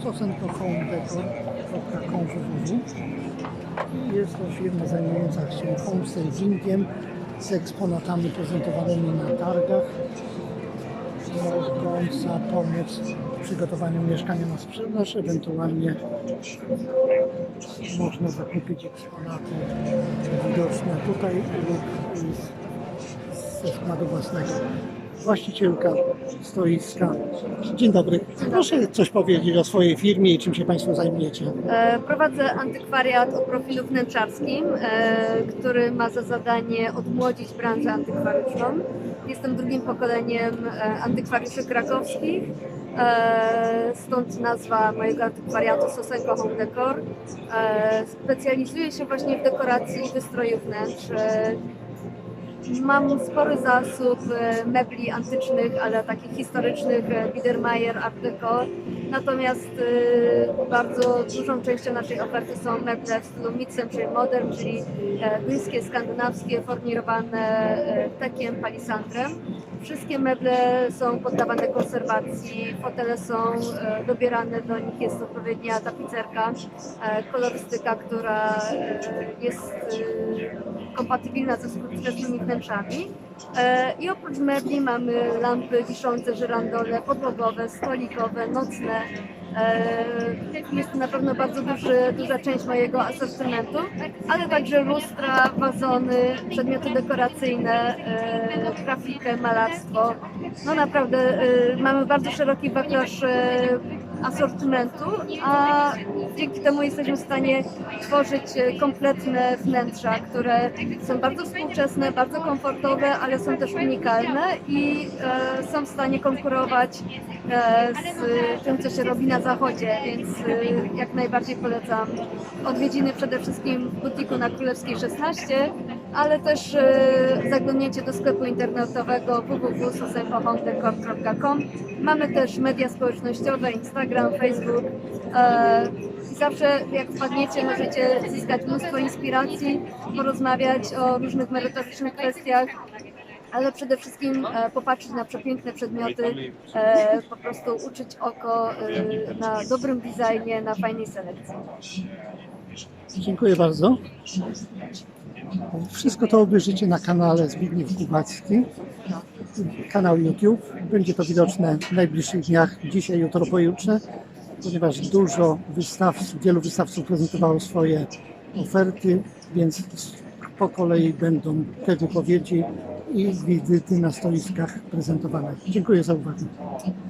stosenkohomedecor.com www. Jest to firma zajmująca się homestagingiem z eksponatami prezentowanymi na targach, mogąca pomóc w przygotowaniu mieszkania na sprzedaż, ewentualnie można zakupić eksponaty widoczne tutaj lub ze składu własnego. Właścicielka stoiska. Dzień dobry. Proszę coś powiedzieć o swojej firmie i czym się Państwo zajmujecie. E, Prowadzę antykwariat o profilu wnętrzarskim, e, który ma za zadanie odmłodzić branżę antykwaryczną. Jestem drugim pokoleniem e, antykwariuszy krakowskich, stąd nazwa mojego antykwariatu Sosenko Home Decor. Specjalizuję się właśnie w dekoracji i wystroju wnętrz. Mam spory zasób e, mebli antycznych, ale takich historycznych, e, Biedermeier, Art Deco. Natomiast e, bardzo dużą częścią naszej oferty są meble w stylu mid-century modern, czyli duńskie, skandynawskie, fornirowane e, tekiem, palisandrem. Wszystkie meble są poddawane konserwacji, fotele są e, dobierane do nich, jest odpowiednia tapicerka, e, kolorystyka, która jest kompatybilna ze współczesnymi wnętrzami. I oprócz mebli mamy lampy wiszące, żyrandole, podłogowe, stolikowe, nocne. E, Jest to na pewno bardzo duży, duża część mojego asortymentu, ale także lustra, wazony, przedmioty dekoracyjne, e, grafikę, malarstwo. No naprawdę e, mamy bardzo szeroki wachlarz e, asortymentu, a dzięki temu jesteśmy w stanie tworzyć e, kompletne wnętrza, które są bardzo współczesne, bardzo komfortowe, ale są też unikalne i e, są w stanie konkurować e, z tym, co się robi na zachodzie, więc e, jak najbardziej polecam odwiedziny przede wszystkim w butiku na Królewskiej 16, ale też e, zaglądnięcie do sklepu internetowego www.sosenkohomdecor.com. Mamy też media społecznościowe, Instagram, Facebook. E, Zawsze jak wpadniecie możecie zyskać mnóstwo inspiracji, porozmawiać o różnych merytorycznych kwestiach, ale przede wszystkim e, popatrzeć na przepiękne przedmioty, po prostu uczyć oko na dobrym designie, na fajnej selekcji. Dziękuję bardzo. Wszystko to obejrzycie na kanale Zbigniew Kubacki, kanał YouTube. Będzie to widoczne w najbliższych dniach, dzisiaj, jutro, pojutrze, ponieważ dużo wystawców, wielu wystawców prezentowało swoje oferty, więc po kolei będą te wypowiedzi i wizyty na stoiskach prezentowane. Dziękuję za uwagę.